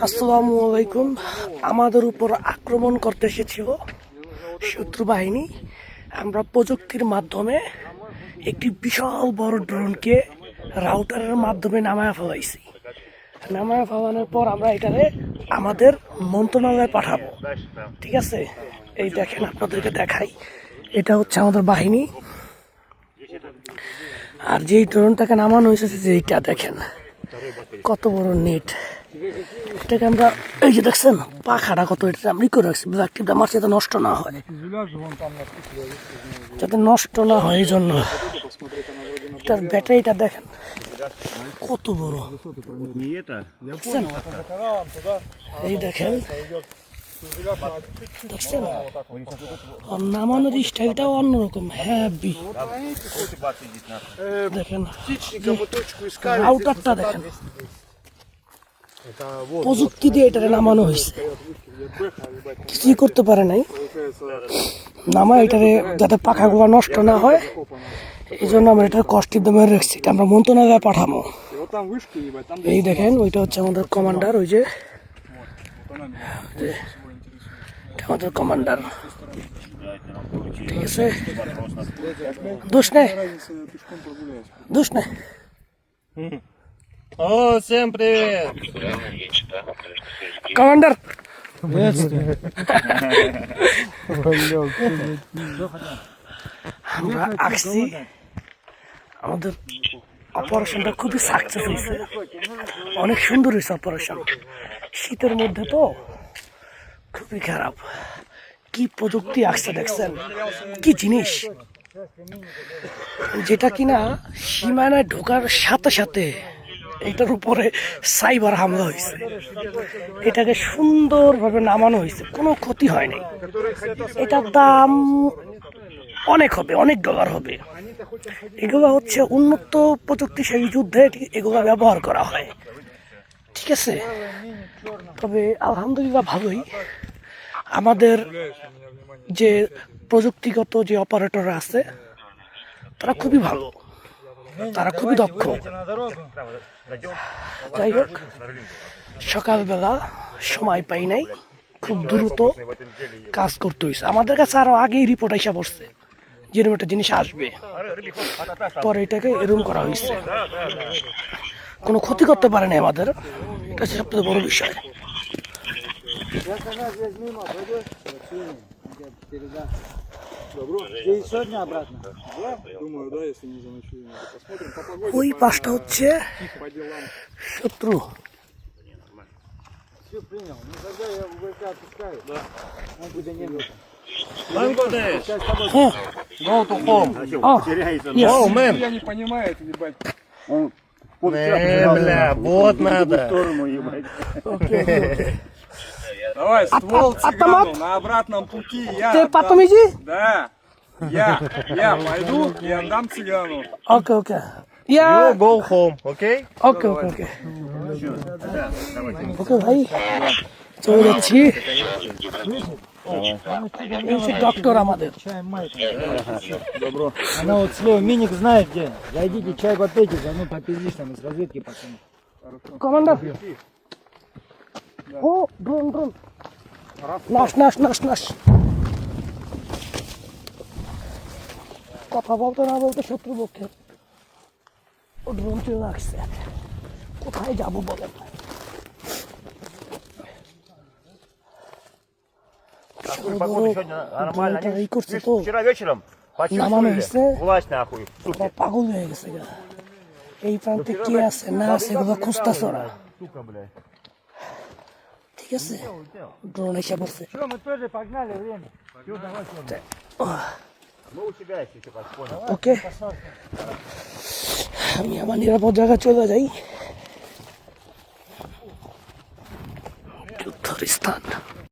আসসালামু আলাইকুম। আমাদের উপর আক্রমণ করতে এসেছিল শত্রু বাহিনী। আমরা প্রযুক্তির মাধ্যমে একটি বিশাল বড় ড্রোনকে রাউটারের মাধ্যমে নামায় ফেলাইছি। নামায় ফেলানোর পর আমরা এটারে আমাদের মন্ত্রণালয়ে পাঠাবো। ঠিক আছে? এই দেখেন আপনাদেরকে দেখাই। এটা হচ্ছে আমাদের বাহিনী। আর যেই ড্রোনটাকে নামানো হয়েছে যে এইটা দেখেন। কত বড় নেট। এটাকে আমরা এই যে দেখছেন পাখাটা কত এটা আমি করে রাখছি ব্ল্যাকটিপটা মারছি যাতে নষ্ট না হয়। যাতে নষ্ট না হয়, এই জন্য। এটার ব্যাটারিটা দেখেন, কত বড়। এই দেখেন। নামানোর স্টাইলটাও অন্যরকম হ্যাপি দেখেন আউটারটা দেখেন। প্রযুক্তি দিয়ে এটা নামানো হয়েছে। কিছুই করতে পারে নাই। নামা এটারে যাতে পাখাগুলা নষ্ট না হয় এই জন্য আমরা এটার কষ্টের দামে রেখেছি এটা আমরা মন্ত্রণালয়ে পাঠাবো। এই দেখেন ওইটা হচ্ছে আমাদের কমান্ডার ওই যে। আমাদের কমান্ডার ঠিক আছে? দোষ নেই? О, всем привет! কমান্ডার আমরা আসছি আমাদের অপারেশনটা খুবই সাকসেস হয়েছে অনেক সুন্দর হয়েছে অপারেশন শীতের মধ্যে তো খুবই খারাপ কি প্রযুক্তি আসছে দেখছেন কি জিনিস যেটা কিনা সীমানায় ঢোকার সাথে সাথে এটার উপরে সাইবার হামলা হয়েছে। এটাকে সুন্দরভাবে নামানো হয়েছে, কোনো ক্ষতি হয়নি এটার দাম অনেক হবে, অনেক ডলার হবে। এগুলো হচ্ছে উন্নত প্রযুক্তিশালী যুদ্ধে এটি- এগুলো ব্যবহার করা হয়। ঠিক আছে? তবে আলহামদুলিল্লাহ ভালোই। আমাদের যে প্রযুক্তিগত যে অপারেটর আছে, তারা খুবই ভালো। তারা খুবই দক্ষ। যাই হোক, সকালবেলা সময় পাই নাই, খুব দ্রুত কাজ করতে হয়েছে আমাদের কাছে আরও আগেই রিপোর্ট এসে পড়ছে যেরকম একটা জিনিস আসবে। পরে এটাকে এরকম করা হয়েছে কোনো ক্ষতি করতে পারে না আমাদের। এটা হচ্ছে সবথেকে বড় বিষয়। Добро. И сегодня обратно? Да, думаю, да, если не заночуем. Посмотрим по погоде. Ой, пошел че? По делам. Все тру. Все принял. Ну тогда я УГК отпускаю. Да. Он будет не нужен. Go to home. Oh, yes. Я не понимаю, ебать. Он, вот, не, бля, вот надо. В сторону, ебать. Давай, ствол а- автомат? цыгану на обратном пути. Я ты отдам. потом иди Да. Я, я пойду и отдам цыгану. Okay okay yeah You go home, okay? ওকে ওকে ওকে ওকে ভাই চলে যাচ্ছি এই হচ্ছে ডক্টর আমাদের Она вот слово миник знает где. Зайдите, чай попейте, заодно попиздишь там из разведки пацаны. কমান্ডার ও ড্রোন ড্রোন নাশ নাশ নাশ নাশ কথা বলতে না বলতে শত্রু পক্ষে ও ড্রোন চলে আসছে কোথায় যাবো বলেন ড্রোনটা এই করছে তো Вчера вечером নামানো হয়েছে Власть нахуй. ওরা পাগল হয়ে গেছে গা। এই প্রান্তে কে আছে না আছে এগুলো খুঁজতেছে ওরা Сука, бля. ঠিক আছে ড্রোন এসে পড়ছে ওকে আমি আমার নিরাপদ জায়গায় চলে যাই যুদ্ধর স্থান